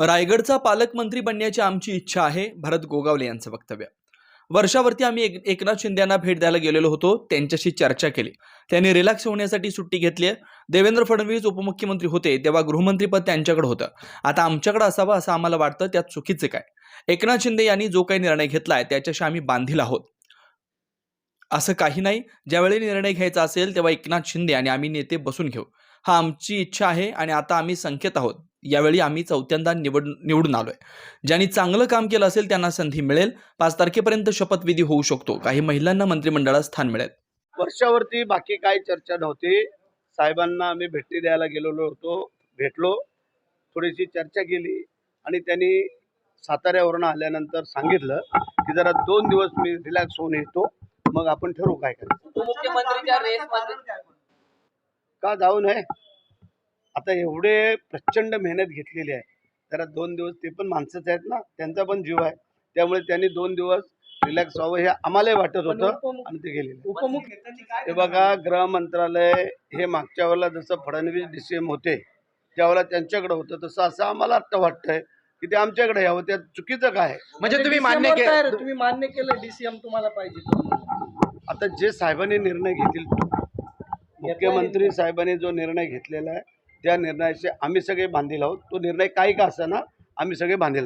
रायगडचा पालकमंत्री बनण्याची आमची इच्छा आहे भरत गोगावले यांचं वक्तव्य. वर्षावरती आम्ही एक एकनाथ शिंदे यांना भेट द्यायला गेलेलो होतो त्यांच्याशी चर्चा केली. त्यांनी रिलॅक्स होण्यासाठी सुट्टी घेतली. देवेंद्र फडणवीस उपमुख्यमंत्री होते तेव्हा गृहमंत्रीपद त्यांच्याकडे होतं. आता आमच्याकडे असावं असं आम्हाला वाटतं त्यात चुकीचं काय? एकनाथ शिंदे यांनी जो काही निर्णय घेतलाय त्याच्याशी आम्ही बांधील आहोत. असं काही नाही. ज्यावेळी निर्णय घ्यायचा असेल तेव्हा एकनाथ शिंदे आणि आम्ही नेते बसून घेऊ. हा आमची इच्छा आहे आणि आता आम्ही संख्येत आहोत. यावेळी आम्ही चौथ्यांदा निवड निवडून आलोय. ज्यांनी चांगलं काम केलं असेल त्यांना संधी मिळेल. पाच तारखेपर्यंत शपथविधी होऊ शकतो. काही महिलांना मंत्रिमंडळात स्थान मिळेल. वर्षावरती बाकी काही चर्चा नव्हती. साहेबांना आम्ही भेटी द्यायला गेलेलो होतो. भेटलो. थोडीशी चर्चा केली. आणि त्यांनी साताऱ्यावरून आल्यानंतर सांगितलं की जरा दोन दिवस मी रिलॅक्स होऊन येतो. मग आपण ठरवू काय करायचं. का जाऊ नये? आता एवढे प्रचंड मेहनत घेतलेली आहे. जरा दोन दिवस ते पण माणसंच आहेत ना त्यांचा पण जीव आहे. त्यामुळे त्यांनी दोन दिवस रिलॅक्स व्हावं हे आम्हालाही वाटत होतं आणि ते गेलेले हे बघा गृह मंत्रालय हे मागच्या वेळेला जसं फडणवीस डी सी एम होते त्यावेळेला त्यांच्याकडे होतं तसं असं आम्हाला आता वाटतंय की ते आमच्याकडे यावं. त्यात चुकीचं काय आहे? म्हणजे तुम्ही मान्य केलं तुम्ही मान्य केलं डीसीएम तुम्हाला पाहिजे. आता जे साहेबांनी निर्णय घेतील मुख्यमंत्री साहेबांनी जो निर्णय घेतलेला आहे त्या निर्णयाशी आम्ही सगळे बांधील आहोत तो निर्णय काही का असेना आम्ही सगळे बांधील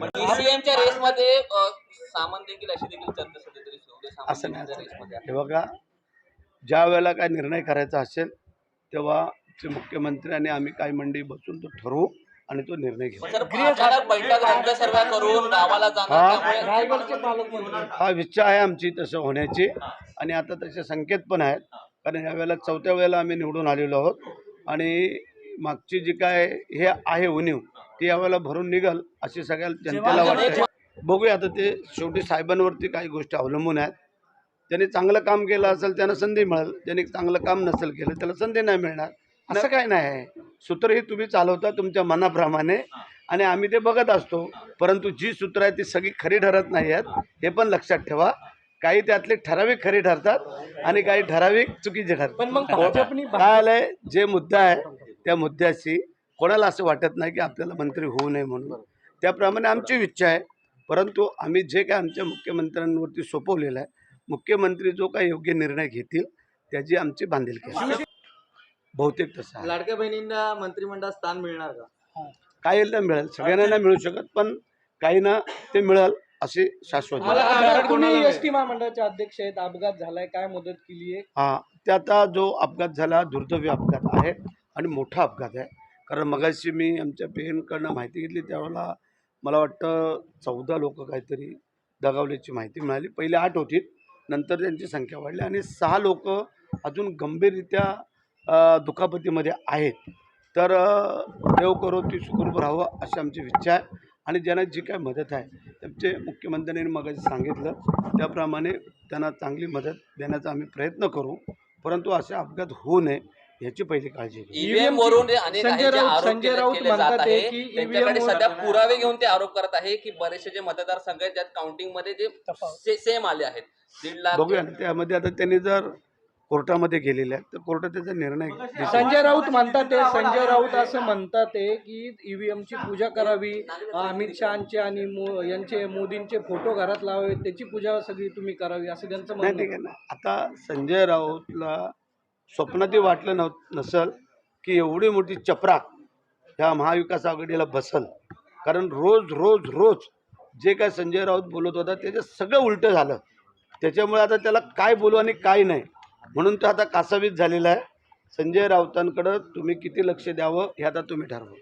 असं नाही. रेस मध्ये हे बघा ज्या वेळेला काय निर्णय करायचा असेल तेव्हा मुख्यमंत्री आणि आम्ही काही मंडळी बसून तो ठरवू आणि तो निर्णय घेऊ. हा. हा इच्छा आहे आमची तसं होण्याची. आणि आता तसे संकेत पण आहेत. कारण यावेळेला चौथ्या वेळेला आम्ही निवडून आलेलो आहोत. आणि मागची जी काय हे आहे उणीव ती यावेळेला भरून निघल अशी सगळ्या जनतेला वाटते. बघूया आता ते शेवटी साहेबांवरती काही गोष्टी अवलंबून आहेत. त्यांनी चांगलं काम केलं असेल त्यांना संधी मिळेल. ज्यांनी चांगलं काम नसेल केलं त्याला संधी नाही मिळणार. असं काय नाही आहे. सूत्र ही तुम्ही चालवता तुमच्या मनाप्रमाणे आणि आम्ही ते बघत असतो. परंतु जी सूत्र आहेत ती सगळी खरी ठरत नाही आहेत. हे पण लक्षात ठेवा. काही त्यातले ठराविक खरी ठरतात आणि काही ठराविक चुकीचे ठरतात. भाजपनी काय आलंय? जे मुद्दा आहे त्या मुद्द्याशी कोणाला असं वाटत नाही की आपल्याला मंत्री होऊ नये म्हणून. त्याप्रमाणे आमची इच्छा आहे. परंतु आम्ही जे काय आमच्या मुख्यमंत्र्यांवरती सोपवलेलं आहे मुख्यमंत्री जो काही योग्य निर्णय घेतील त्याची आमची बांधिलकी आहे. बहुतेक तसं आहे. लाडक्या बहिणींना मंत्रिमंडळात स्थान मिळणार का? काहींना मिळेल. सगळ्यांना नाही मिळू शकत पण काहींना ते मिळेल अशी शाश्वत आहे. आता तुम्ही एस टी महामंडळाचे अध्यक्ष आहेत अपघात झालाय काय मदत केली आहे? हा ते आता जो अपघात झाला दुर्दैवी अपघात आहे. आणि मोठा अपघात आहे. कारण मगाशी मी आमच्या पेनकडनं माहिती घेतली त्यावेळेला मला वाटतं चौदा लोक काहीतरी दगावल्याची माहिती मिळाली. पहिले आठ होती नंतर त्यांची संख्या वाढली आणि सहा लोक अजून गंभीररित्या दुखापतीमध्ये आहेत. तर देव करो ती सुखरूप राहावं अशी आमची इच्छा आहे आणि ज्यांना जी काय मदत आहे त्यांचे मुख्यमंत्र्यांनी मग सांगितलं. त्याप्रमाणे त्यांना चांगली मदत देण्याचा आम्ही प्रयत्न करू परंतु असे अपघात होऊ नये. ह्याची पहिली काळजी ईव्हीएम वरून अनेक संजय आहे जे राऊत- आरोप संजय केले राऊत केले जात म्हणतात आहे की त्यांच्याकडे वर- सध्या पुरावे घेऊन ते आरोप करत आहे की बरेचसे जे मतदारसंघ आहेत त्यात काउंटिंगमध्ये जे सेम आले आहेत. दीड लाख बघूया ना त्यामध्ये आता त्यांनी जर कोर्टामध्ये गेलेले आहेत तर कोर्टात त्याचा निर्णय देतील. संजय राऊत म्हणतात ते संजय राऊत असं म्हणतात ते की ईव्हीएम ची पूजा करावी. अमित शहाचे आणि मो- यांचे मोदींचे फोटो घरात लावावे. त्याची पूजा सगळी तुम्ही करावी असं त्यांचं नाही म्हणणं ठीक आहे ना. आता संजय राऊतला स्वप्नातही वाटलं नव नसल की एवढी मोठी चपराक ह्या महाविकास आघाडीला बसल. कारण रोज रोज रोज जे काय संजय राऊत बोलत होता त्याचं सगळं उलटं झालं. त्याच्यामुळे आता त्याला काय बोलू आणि काय नाही म्हणून तो आता कासावीस झालेला आहे. संजय राऊतांकडं तुम्ही किती लक्ष द्यावं हे आता तुम्ही ठरवा.